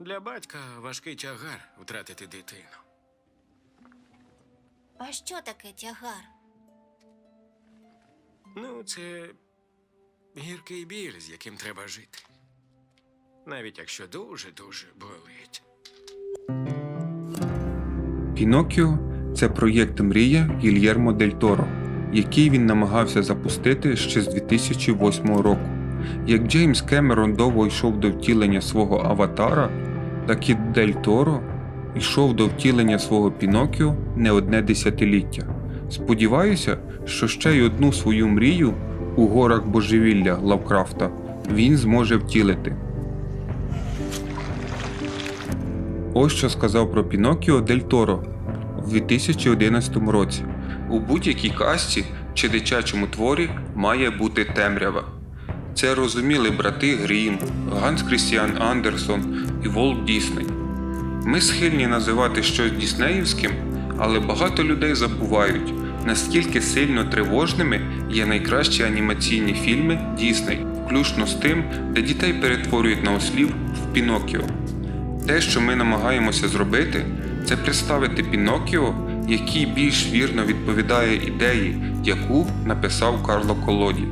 Для батька важкий тягар втратити дитину. А що таке тягар? Ну, це гіркий біль, з яким треба жити. Навіть якщо дуже-дуже болить. Пінокіо це проєкт Мрія Гільєрмо Дель Торо, який він намагався запустити ще з 2008 року. Як Джеймс Кемерон довго йшов до втілення свого аватара, так і Дель Торо йшов до втілення свого Пінокіо не одне десятиліття. Сподіваюся, що ще й одну свою мрію у горах божевілля Лавкрафта він зможе втілити. Ось що сказав про Пінокіо Дель Торо в 2011 році. У будь-якій касті чи дитячому творі має бути темрява. Це розуміли брати Грім, Ганс Крістіан Андерсон і Волт Дісней. Ми схильні називати щось діснеївським, але багато людей забувають, наскільки сильно тривожними є найкращі анімаційні фільми Дісней, включно з тим, де дітей перетворюють на ослів в Пінокіо. Те, що ми намагаємося зробити, це представити Пінокіо, який більш вірно відповідає ідеї, яку написав Карло Колоді.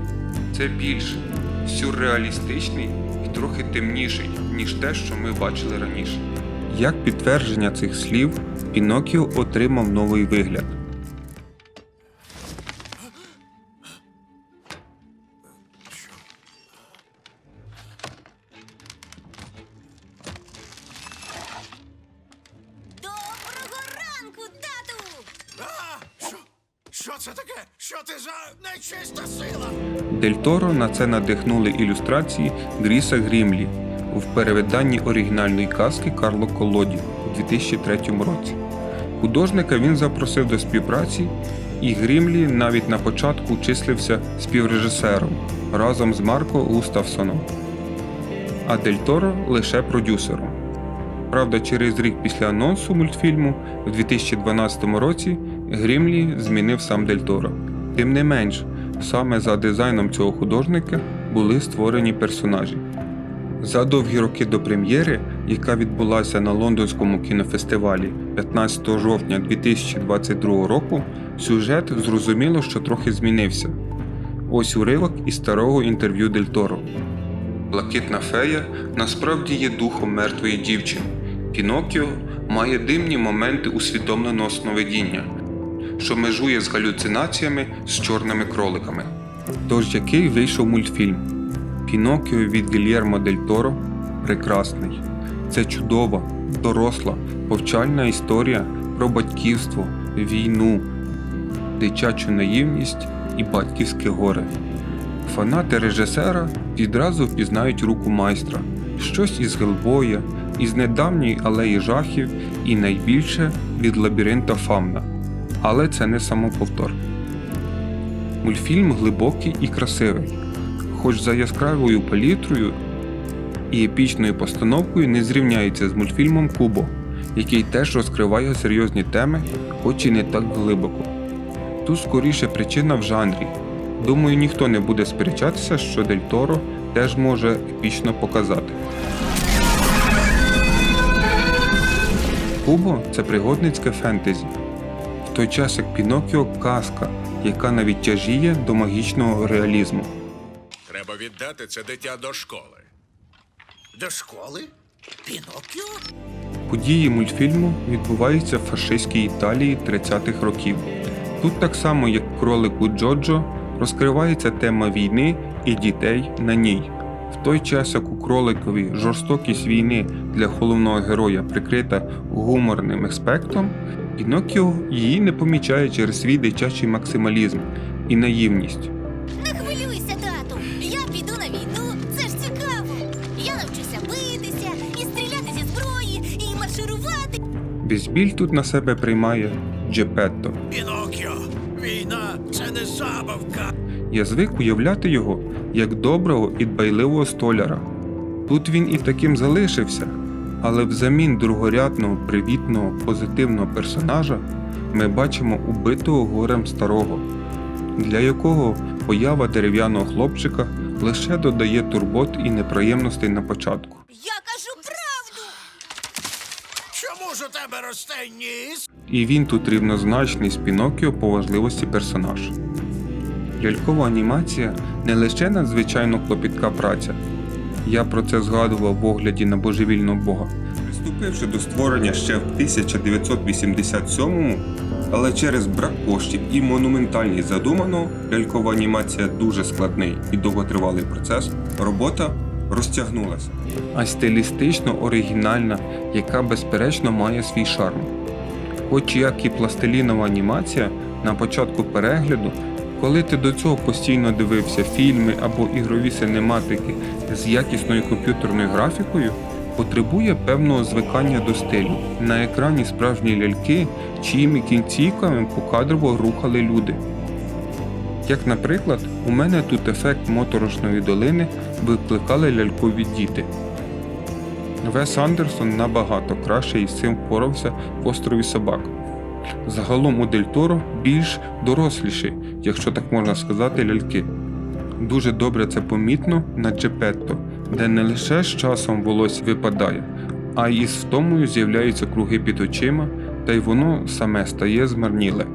Це більш сюрреалістичний трохи темніший, ніж те, що ми бачили раніше. Як підтвердження цих слів, Пінокіо отримав новий вигляд. Це таке? Що ти за нечиста сила? Дель Торо на це надихнули ілюстрації Гріса Грімлі в перевиданні оригінальної казки Карло Колоді у 2003 році. Художника він запросив до співпраці, і Грімлі навіть на початку числився співрежисером разом з Марко Густавсоном, а Дель Торо лише продюсером. Правда, через рік після анонсу мультфільму в 2012 році Грімлі змінив сам Дель Торо. Тим не менш, саме за дизайном цього художника були створені персонажі. За довгі роки до прем'єри, яка відбулася на лондонському кінофестивалі 15 жовтня 2022 року, сюжет зрозуміло, що трохи змінився. Ось уривок із старого інтерв'ю Дель Торо. Блакитна фея насправді є духом мертвої дівчини. Пінокіо має димні моменти усвідомленого сновидіння, що межує з галюцинаціями з чорними кроликами. Тож який вийшов мультфільм? Пінокіо від Гільєрмо Дель Торо прекрасний. Це чудова, доросла, повчальна історія про батьківство, війну, дитячу наївність і батьківське горе. Фанати режисера відразу впізнають руку майстра, щось із Гелбоя, із недавньої алеї жахів і найбільше від лабіринта Фамна. Але це не самоповтор. Мультфільм глибокий і красивий, хоч за яскравою палітрою і епічною постановкою не зрівняється з мультфільмом Кубо, який теж розкриває серйозні теми, хоч і не так глибоко. Тут скоріше причина в жанрі. Думаю, ніхто не буде сперечатися, що Дель Торо теж може епічно показати. Кубо це пригодницьке фентезі, в той час як Пінокіо казка, яка навіть тяжіє до магічного реалізму. Треба віддати це дитя до школи. До школи? Пінокіо? Події мультфільму відбуваються в фашистській Італії 30-х років. Тут так само, як кролику Джоджо, розкривається тема війни і дітей на ній. В той час, як у кроликові жорстокість війни для головного героя прикрита гуморним аспектом, Пінокіо її не помічає через свій дитячий максималізм і наївність. Не хвилюйся, тату! Я піду на війну, це ж цікаво! Я навчуся битися, і стріляти зі зброї, і марширувати. Безбіль тут на себе приймає Джепетто. Пінокіо! Війна це не забавка. Я звик уявляти його як доброго і дбайливого столяра. Тут він і таким залишився, але взамін другорядного, привітного, позитивного персонажа ми бачимо убитого горем старого, для якого поява дерев'яного хлопчика лише додає турбот і неприємностей на початку. Я кажу правду! Чому ж у тебе росте ніс? І він тут рівнозначний з Пінокіо по важливості персонаж. Лялькова анімація не лише надзвичайно клопітка праця. Я про це згадував в огляді на божевільного Бога. Приступивши до створення ще в 1987-му, але через брак коштів і монументальність задуманого, лялькова анімація дуже складний і довготривалий процес, робота розтягнулася. А стилістично оригінальна, яка безперечно має свій шарм. Хоч як і пластилінова анімація на початку перегляду, коли ти до цього постійно дивився фільми або ігрові синематики з якісною комп'ютерною графікою, потребує певного звикання до стилю. На екрані справжні ляльки, чиїми кінцівками покадрово рухали люди. Як, наприклад, у мене тут ефект моторошної долини викликали лялькові діти. Вес Андерсон набагато краще із цим впорався в острові собак. Загалом у Дель Торо більш доросліші, якщо так можна сказати, ляльки. Дуже добре це помітно на Джепетто, де не лише з часом волосся випадає, а й із втомою з'являються круги під очима, та й воно саме стає змарніле.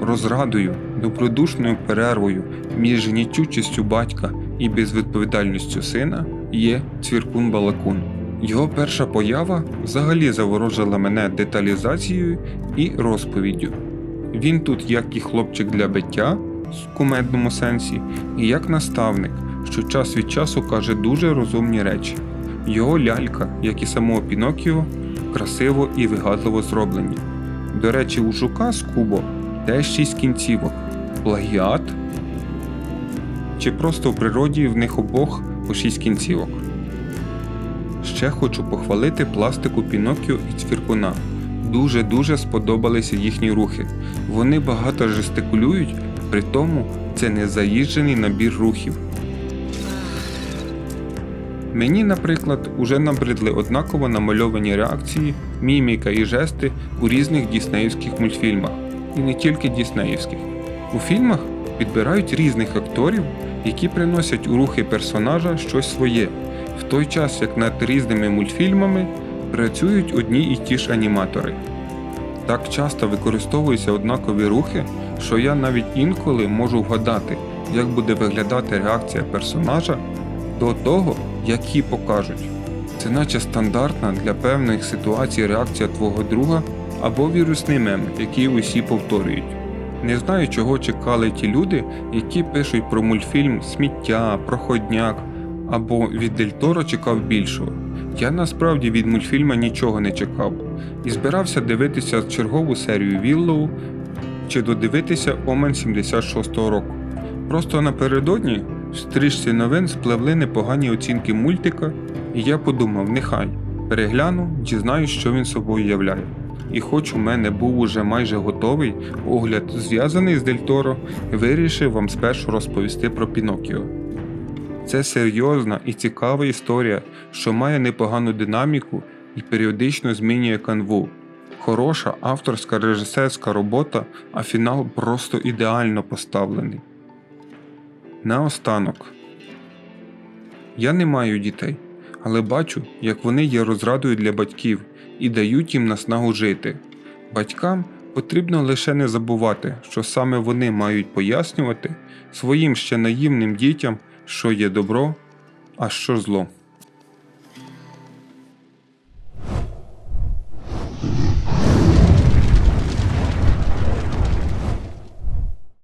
Розрадою, добродушною перервою між гнітючістю батька і безвідповідальністю сина є цвіркун Балакун. Його перша поява взагалі заворожила мене деталізацією і розповіддю. Він тут як і хлопчик для биття в кумедному сенсі, і як наставник, що час від часу каже дуже розумні речі. Його лялька, як і самого Пінокіо, красиво і вигадливо зроблені. До речі, у жука з Кубо теж шість кінцівок. Плагіат? Чи просто в природі в них обох по шість кінцівок? Ще хочу похвалити пластику Пінокіо і Цвіркуна. Дуже-дуже сподобалися їхні рухи. Вони багато жестикулюють, при тому це не заїжджений набір рухів. Мені, наприклад, уже набридли однаково намальовані реакції, міміка і жести у різних діснеївських мультфільмах, і не тільки діснеївських. У фільмах підбирають різних акторів, які приносять у рухи персонажа щось своє, в той час як над різними мультфільмами працюють одні і ті ж аніматори. Так часто використовуються однакові рухи, що я навіть інколи можу вгадати, як буде виглядати реакція персонажа до того, як її покажуть. Це наче стандартна для певних ситуацій реакція твого друга або вірусний мем, який усі повторюють. Не знаю, чого чекали ті люди, які пишуть про мультфільм Сміття, Проходняк або від Дель Торо чекав більшого. Я насправді від мультфільма нічого не чекав і збирався дивитися чергову серію Віллоу чи додивитися Омен 76-го року. Просто напередодні в стрічці новин спливли непогані оцінки мультика, і я подумав, нехай перегляну, дізнаюсь, що він собою являє. І хоч у мене був уже майже готовий огляд, зв'язаний з Дель Торо, вирішив вам спершу розповісти про Пінокіо. Це серйозна і цікава історія, що має непогану динаміку і періодично змінює канву. Хороша авторська режисерська робота, а фінал просто ідеально поставлений. Наостанок. Я не маю дітей, але бачу, як вони є розрадою для батьків і дають їм наснагу жити. Батькам потрібно лише не забувати, що саме вони мають пояснювати своїм ще наївним дітям, що є добро, а що зло.